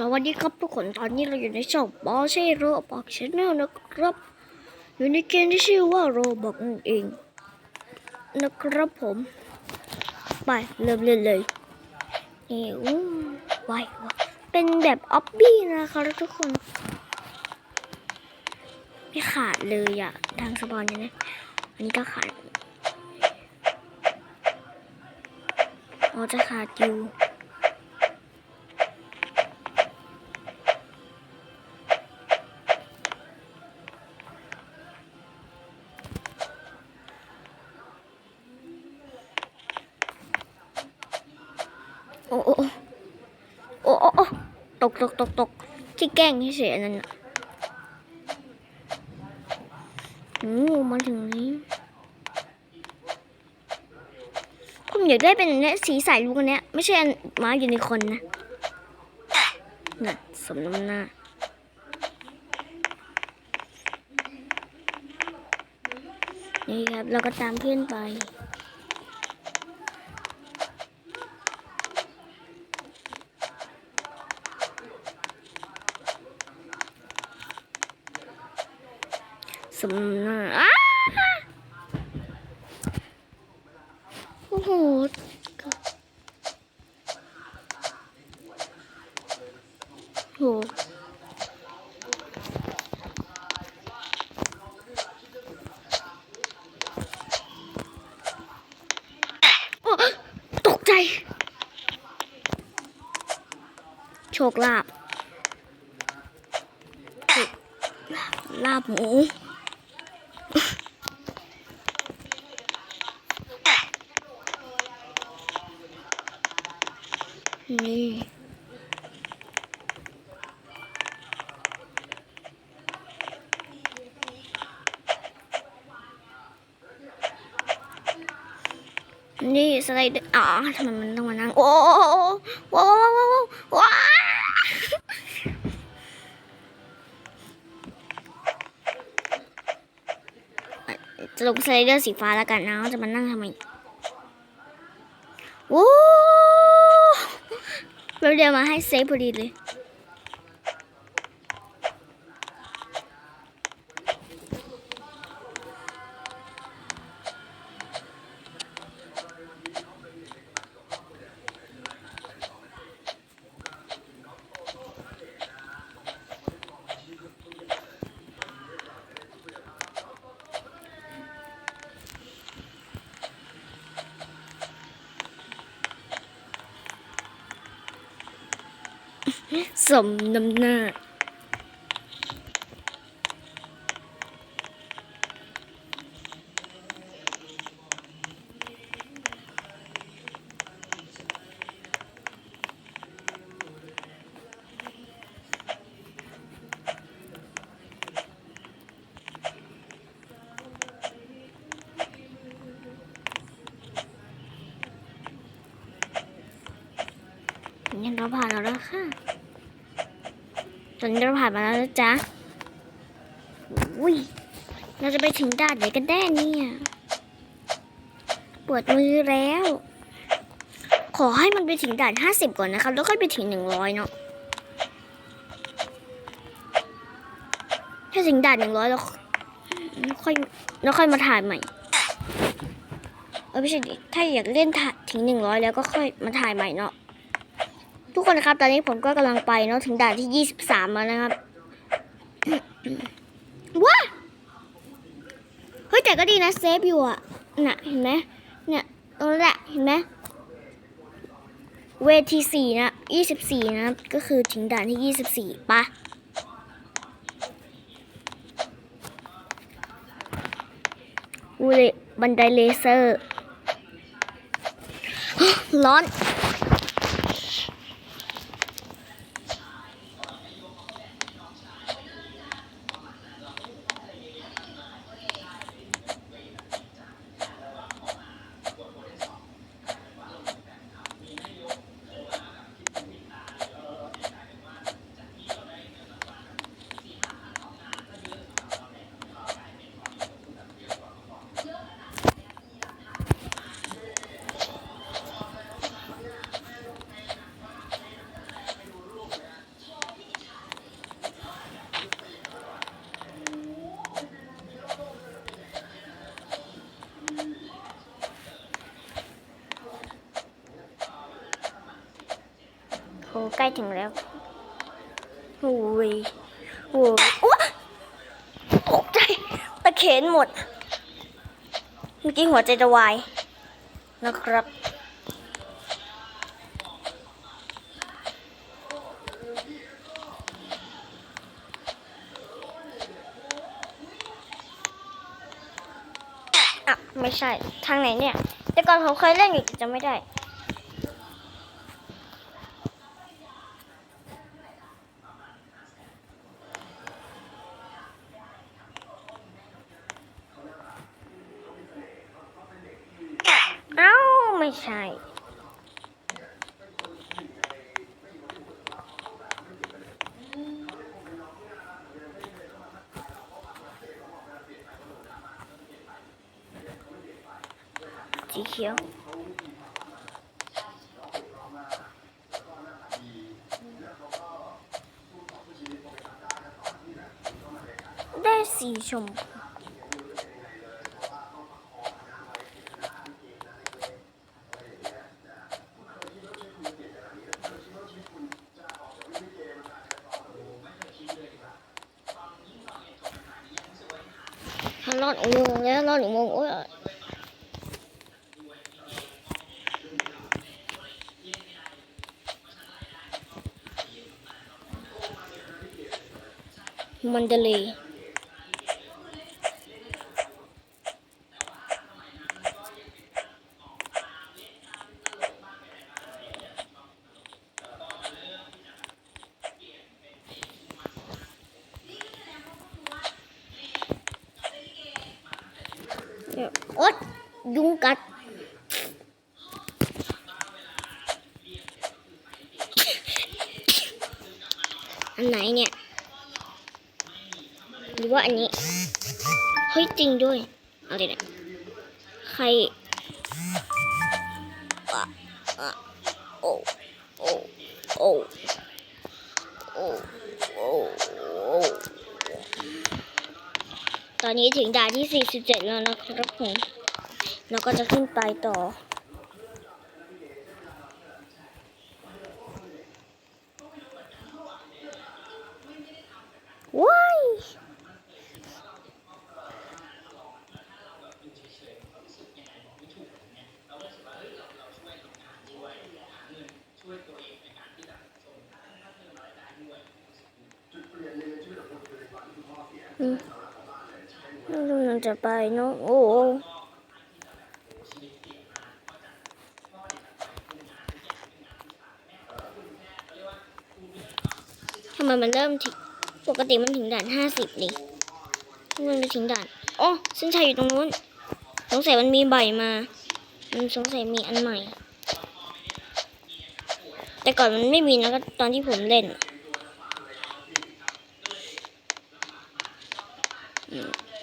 สวัสดีครับทุกคนตอนนี้เราอยู่ในช่องบอสโรบอกชแนลนะครับ อยู่ในเกมที่ชื่อว่าโรบอกนั่นเองนะครับผม ไปเริ่มเล่นเลยนี่อู้ไวเป็นแบบออบบี้นะคะทุกคน ไม่ขาดเลยอะทางสปอนเนี่ยนะอันนี้ก็ขาดอ๋อจะขาดอยู่ โอ้โอ้โอ้โอ้ตกตกตกตกที่แกล้งเฉยๆอันนั้นน่ะโอ้มาถึงนี้ผมอยากได้เป็นเนี้ยสีใสลูกอันเนี้ยไม่ใช่ม้ายูนิคอนนะน่ะสมน้ำหน้านี่ครับเราก็ตามเพื่อนไป มหน้าโอ้โหโหตกใจ โชคลาภลาบหมู นี่ นี่สไลเดอร์อ๋อทำไมมันต้องมานั่ง โอ้โอ้โอ้โอ้โอ้โอ้โอ้ว้าจะลงสไลเดอร์สีฟ้าแล้วกันนะจะมานั่งทำไมโอ้เราเดียวมาให้เซฟพอดีเลย สมน้ำหน้ายังเราผ่านแล้วค่ะ ตอนนี้เราผ่านมาแล้วนะจ๊ะอุ้ยเราจะไปถึงด่านไหนกันแน่เนี่ยปวดมือแล้ว ขอให้มันไปถึงด่านห้าสิบก่อนนะครับ แล้วค่อยไปถึงหนึ่งร้อยเนาะถ้าถึงด่านหนึ่งร้อยแล้วค่อยแล้วค่อยมาถ่ายใหม่เออไม่ใช่ถ้าอยากเล่นถ่ายถึงหนึ่งร้อยแล้วก็ค่อยมาถ่ายใหม่เนาะ ทุกคนนะครับ ตอนนี้ผมก็กำลังไปเนาะถึงด่านที่ยี่สิบสามแล้วนะครับว้าเฮ้ยแต่ก็ดีนะเซฟอยู่อะน่ะเห็นไหมเนี่ยตรงนั้นแหละเห็นไหมเวทีสี่นะยี่สิบสี่นะก็คือถึงด่านที่ยี่สิบสี่ปะอูเลยบันไดเลเซอร์ ร้อน ใกล้ถึงแล้วโอ้ยโอ้ยโอ๊ะตกใจตะเข็นหมด เมื่อกี้หัวใจจะวายนะครับอะไม่ใช่ ทางไหนเนี่ย แต่ก่อนผมเคยเล่นอยู่แต่จะไม่ได้ เอ้า ไม่ใช่ สีเขียวได้สีชมพู รอดอุโมงค์แล้วรอดอุ โมงค์โอ้ยมันเดเลยโอ๊ยยุงกัดอันไหนเนี่ย หรือว่าอันนี้ เฮ้ย จริงด้วยอะไรเนี่ยใครอะอะโอโอ้โอ้โอ้โอ้โอ้ ตอนนี้ถึงด่านที่ 47 แล้วนะครับผมเราก็จะขึ้นไปต่อ ว้าย อืม ไม่รู้มันจะไปเนาะโอ้ทำไมมันเริ่มถึงปกติมันถึงด่านห้าสิบนี่มันไปถึงด่านอ๋อเส้นชัยอยู่ตรงนู้น สงสัยมันมีใบมา มันสงสัยมีอันใหม่ แต่ก่อนมันไม่มีนะก็ตอนที่ผมเล่น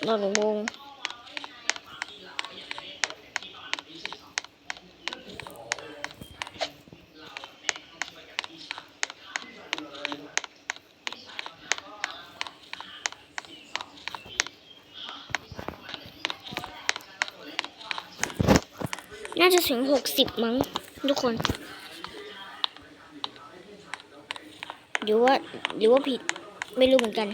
รอหนูวงน่าจะถึงหกสิบมั้งทุกคน หรือว่าหรือว่าผิดไม่รู้เหมือนกัน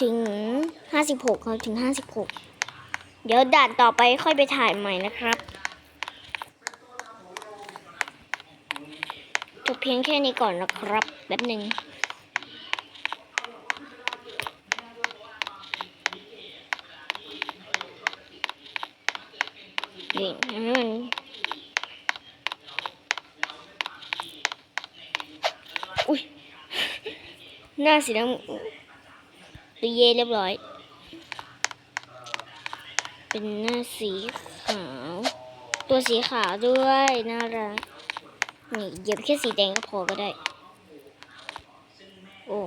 ถึงห้าสิบหกครับถึงห้าสิบหกเดี๋ยวด่านต่อไปค่อยไปถ่ายใหม่นะครับจบเพียงแค่นี้ก่อนนะครับแป๊บหนึ่งนี่ให้มันอุ้ยหน้าสีน้ำ ตีเย่เรียบร้อย เป็นหน้าสีขาว ตัวสีขาวด้วยน่ารักนี่เยียบแค่สีแดงก็พอก็ได้ โอ้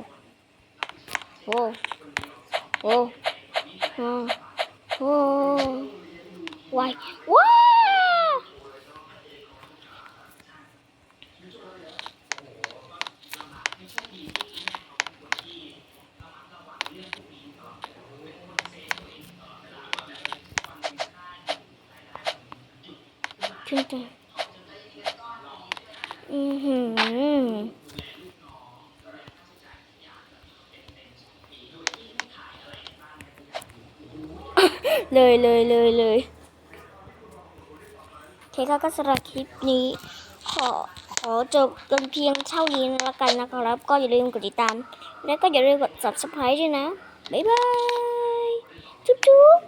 โอ้โอ้โอ้โอ้วายว้าว ขึ้นไปอือหือเลยเลยเลยเลยโอเคค่ะก็สำหรับคลิปนี้ ขอขอจบกันเพียงเท่านี้แล้วกันนะครับ ก็อย่าลืมกดติดตาม แล้วก็อย่าลืมกด subscribe ด้วยนะ บ๊ายบาย จุ๊บจุ๊บ